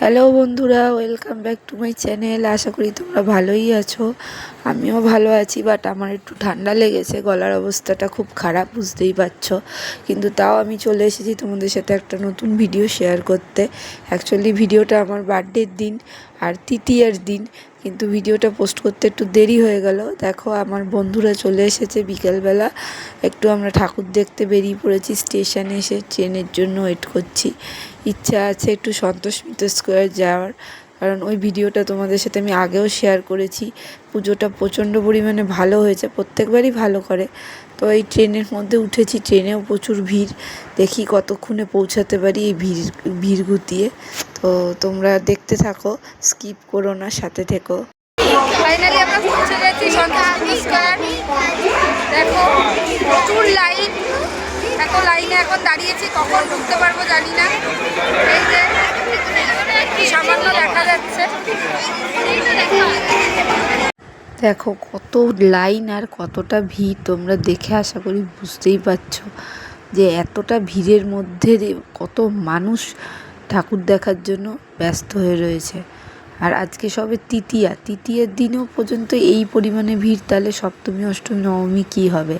Hello বন্ধুরা welcome back to my channel আশা করি তোমরা ভালোই আছো। আমিও ভালো আছি বাট আমার একটু ঠান্ডা লেগেছে। গলার অবস্থাটা খুব খারাপ, বুঝতেই পারছ। কিন্তু তাও আমি চলে এসেছি তোমাদের সাথে একটা নতুন ভিডিও শেয়ার করতে। অ্যাকচুয়ালি ভিডিওটা আমার বার্থডের দিন আর তৃতীয়ার দিন। কিন্তু ভিডিওটা পোস্ট করতে একটু দেরি হয়ে গেল। দেখো, আমার বন্ধুরা চলে এসেছে বিকেলবেলা। একটু আমরা ঠাকুর দেখতে বেরিয়ে পড়েছি, স্টেশনে এসে ট্রেনের জন্য ওয়েট করছি। ইচ্ছা আছে একটু সন্তোষ মিত্র স্কোয়ার যাওয়ার। কারণ ওই ভিডিওটা তোমাদের সাথে আমি আগেও শেয়ার করেছি। পুজোটা প্রচণ্ড পরিমাণে ভালো হয়েছে, প্রত্যেকবারই ভালো করে। তো এই ট্রেনের মধ্যে উঠেছি, ট্রেনেও প্রচুর ভিড়। দেখি কতক্ষণে পৌঁছাতে পারি এই ভিড় ভিড় গুতিয়ে তো তোমরা দেখতে থাকো স্কিপ করো না, সাথে থেকো। ফাইনালি আমরা পৌঁছে গেছি দেখো, প্রচুর লাইন দেখো লাইনে এখন দাঁড়িয়েছি, কখন ঢুকতে পারব জানি না। এই সামান্য দেখা যাচ্ছে। দেখো, কত লাইন আর কতটা ভিড় তোমরা দেখে আশা করি বুঝতেই পারছ যে এতটা ভিড়ের মধ্যে কত মানুষ ঠাকুর দেখার জন্য ব্যস্ত হয়ে রয়েছে। আর আজকে সবে তৃতীয়া, তৃতীয়ার দিনেও পর্যন্ত এই পরিমাণে ভিড়, তাহলে সপ্তমী, অষ্টমী, নবমী কী হবে?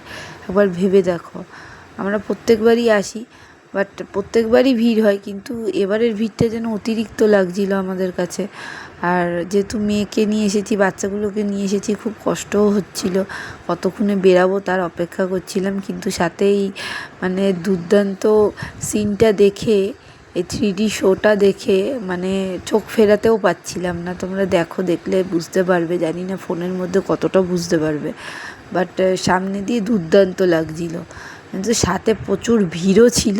একবার ভেবে দেখো। আমরা প্রত্যেকবারই আসি বাট প্রত্যেকবারই ভিড় হয়, কিন্তু এবারের ভিড়টা যেন অতিরিক্ত লাগছিল আমাদের কাছে। আর যেহেতু মেয়েকে নিয়ে এসেছি, বাচ্চাগুলোকে নিয়ে এসেছি, খুব কষ্টও হচ্ছিল। কতক্ষণে বেরাবো তার অপেক্ষা করছিলাম, কিন্তু সাথেই মানে দুর্দান্ত সিনটা দেখে, এই থ্রি শোটা দেখে মানে চোখ ফেরাতেও পাচ্ছিলাম না। তোমরা দেখো, দেখলে বুঝতে পারবে। জানি না ফোনের মধ্যে কতটা বুঝতে পারবে। বাট সামনে দিয়ে দুর্দান্ত লাগছিল। কিন্তু সাথে প্রচুর ভিড়ও ছিল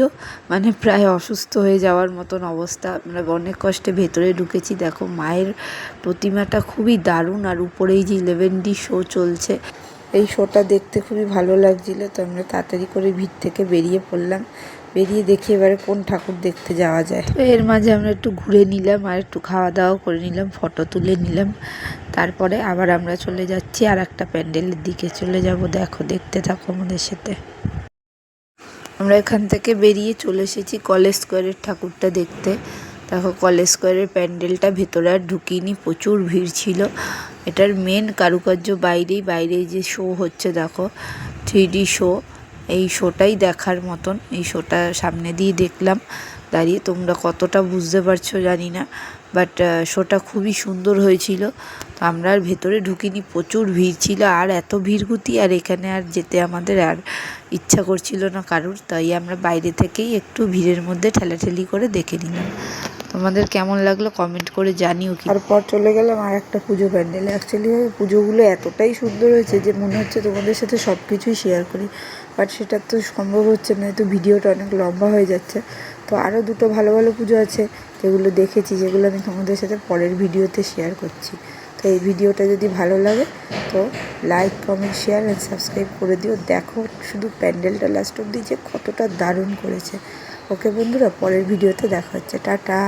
মানে প্রায় অসুস্থ হয়ে যাওয়ার মতন অবস্থা। আমরা অনেক কষ্টে ভেতরে ঢুকেছি। দেখো, মায়ের প্রতিমাটা খুবই দারুণ, আর উপরেই যে ইলেভেন ডি শো চলছে, এই শোটা দেখতে খুবই ভালো লাগছিল। তো আমরা তাড়াতাড়ি করে ভিড় থেকে বেরিয়ে পড়লাম। বেরিয়ে দেখি এবারে কোন ঠাকুর দেখতে যাওয়া যায়। তো এর মাঝে আমরা একটু ঘুরে নিলাম, আর একটু খাওয়া দাওয়া করে নিলাম, ফটো তুলে নিলাম। তারপরে আবার আমরা চলে যাচ্ছি, আর একটা প্যান্ডেলের দিকে চলে যাব। দেখো, দেখতে থাকো আমাদের সাথে। আমরা এখান থেকে বেরিয়ে চলে এসেছি কলেজ স্কোয়ারের ঠাকুরটা দেখতে। দেখো, কলেজ স্কোয়ারের প্যান্ডেলটা ভেতরে আর ঢুকিনি, প্রচুর ভিড় ছিল। এটার মেন কারুকার্য বাইরেই বাইরে যে শো হচ্ছে, দেখো থ্রি শো এই শোটাই দেখার মতন, এই শোটা সামনে দিয়ে দেখলাম। দাঁড়িয়ে তোমরা কতটা বুঝতে পারছ জানি না বাট শোটা খুবই সুন্দর হয়েছিল। তো আমরা আর ভেতরে ঢুকিনি, প্রচুর ভিড় ছিল, আর এত ভিড়গুতি আর এখানে আর যেতে আমাদের আর ইচ্ছা করছিল না কারুর, তাই আমরা বাইরে থেকেই একটু ভিড়ের মধ্যে ঠেলাঠেলি করে দেখে নিলাম। তোমাদের কেমন লাগল কমেন্ট করে জানিও কি তারপর চলে গেলাম আর একটা পুজো প্যান্ডেলে। অ্যাকচুয়ালি ওই পুজোগুলো এতটাই সুন্দর হয়েছে যে মনে হচ্ছে তোমাদের সাথে সব কিছুই শেয়ার করি বাট সেটা তো সম্ভব হচ্ছে না তো ভিডিওটা অনেক লম্বা হয়ে যাচ্ছে। তো আরও দুটো ভালো ভালো পুজো আছে, যেগুলো দেখেছি, যেগুলো আমি তোমাদের সাথে পরের ভিডিওতে শেয়ার করছি। তো এই ভিডিওটা যদি ভালো লাগে, তো like comment share and subscribe করে দিও। দেখো শুধু প্যান্ডেলটা লাস্ট অব্দি যে কতটা দারুণ করেছে। ওকে বন্ধুরা, পরের ভিডিওতে দেখা হচ্ছে। টাটা!